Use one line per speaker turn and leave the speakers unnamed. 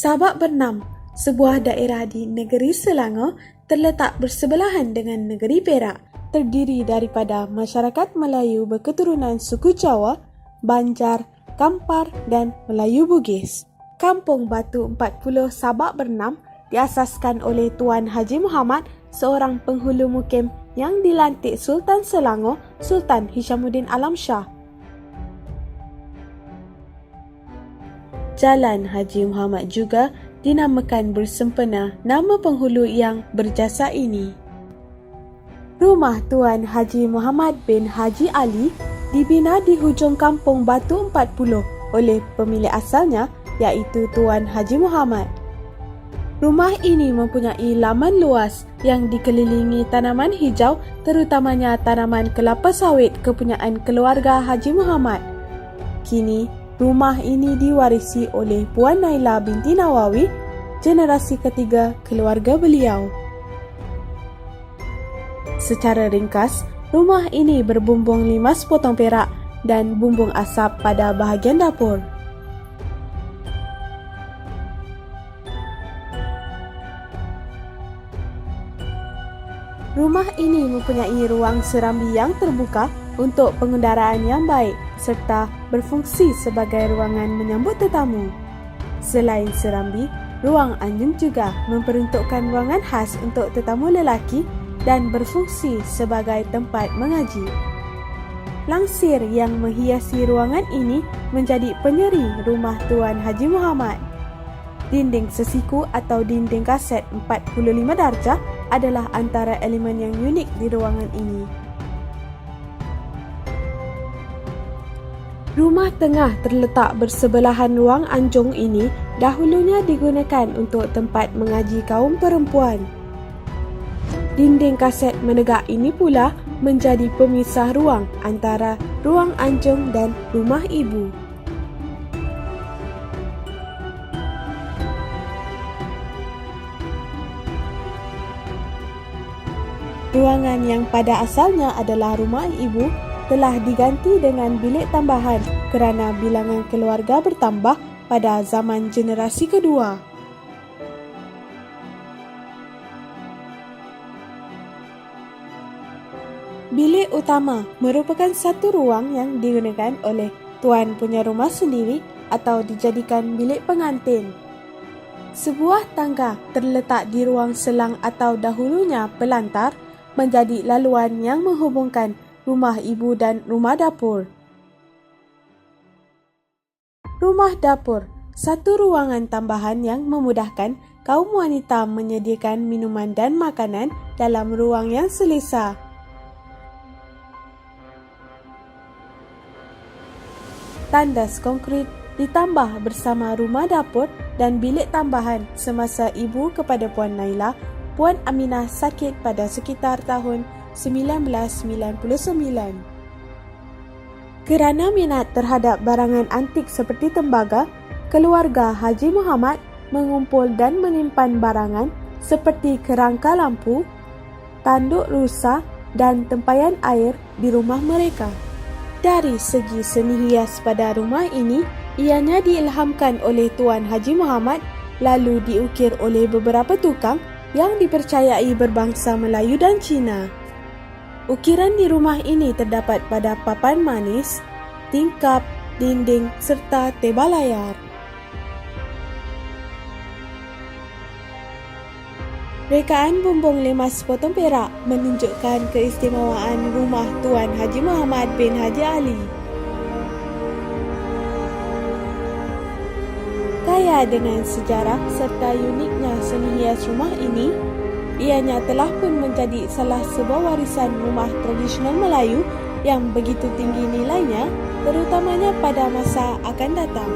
Sabak Bernam, sebuah daerah di negeri Selangor terletak bersebelahan dengan negeri Perak. Terdiri daripada masyarakat Melayu berketurunan suku Jawa, Banjar, Kampar dan Melayu Bugis. Kampung Batu 40 Sabak Bernam diasaskan oleh Tuan Haji Muhammad, seorang penghulu mukim yang dilantik Sultan Selangor, Sultan Hishamuddin Alam Shah. Jalan Haji Muhammad juga dinamakan bersempena nama penghulu yang berjasa ini. Rumah Tuan Haji Muhammad bin Haji Ali dibina di hujung kampung Batu 40 oleh pemilik asalnya iaitu Tuan Haji Muhammad. Rumah ini mempunyai laman luas yang dikelilingi tanaman hijau terutamanya tanaman kelapa sawit kepunyaan keluarga Haji Muhammad. Kini, rumah ini diwarisi oleh Puan Naila binti Nawawi, generasi ketiga keluarga beliau. Secara ringkas, rumah ini berbumbung lima sepotong perak dan bumbung asap pada bahagian dapur. Rumah ini mempunyai ruang serambi yang terbuka untuk pengendaraan yang baik serta berfungsi sebagai ruangan menyambut tetamu. Selain serambi, ruang anjing juga memperuntukkan ruangan khas untuk tetamu lelaki dan berfungsi sebagai tempat mengaji. Langsir yang menghiasi ruangan ini menjadi penyeri rumah Tuan Haji Muhammad. Dinding sesiku atau dinding kaset 45 darjah adalah antara elemen yang unik di ruangan ini. Rumah tengah terletak bersebelahan ruang anjung ini dahulunya digunakan untuk tempat mengaji kaum perempuan. Dinding kaset menegak ini pula menjadi pemisah ruang antara ruang anjung dan rumah ibu. Ruangan yang pada asalnya adalah rumah ibu telah diganti dengan bilik tambahan kerana bilangan keluarga bertambah pada zaman generasi kedua. Bilik utama merupakan satu ruang yang digunakan oleh tuan punya rumah sendiri atau dijadikan bilik pengantin. Sebuah tangga terletak di ruang selang atau dahulunya pelantar menjadi laluan yang menghubungkan rumah ibu dan rumah dapur. Rumah dapur, satu ruangan tambahan yang memudahkan kaum wanita menyediakan minuman dan makanan dalam ruang yang selesa. Tandas konkrit ditambah bersama rumah dapur dan bilik tambahan semasa ibu kepada Puan Naila Puan Aminah sakit pada sekitar tahun 1999. Kerana minat terhadap barangan antik seperti tembaga, keluarga Haji Muhammad mengumpul dan menyimpan barangan seperti kerangka lampu, tanduk rusa dan tempayan air di rumah mereka. Dari segi seni hias pada rumah ini, ianya diilhamkan oleh Tuan Haji Muhammad lalu diukir oleh beberapa tukang yang dipercayai berbangsa Melayu dan Cina. Ukiran di rumah ini terdapat pada papan manis, tingkap, dinding serta tebal layar. Rekaan bumbung lima sepotong perak menunjukkan keistimewaan rumah Tuan Haji Muhammad bin Haji Ali. Kaya dengan sejarah serta uniknya seni hias rumah ini, ianya telah pun menjadi salah sebuah warisan rumah tradisional Melayu yang begitu tinggi nilainya terutamanya pada masa akan datang.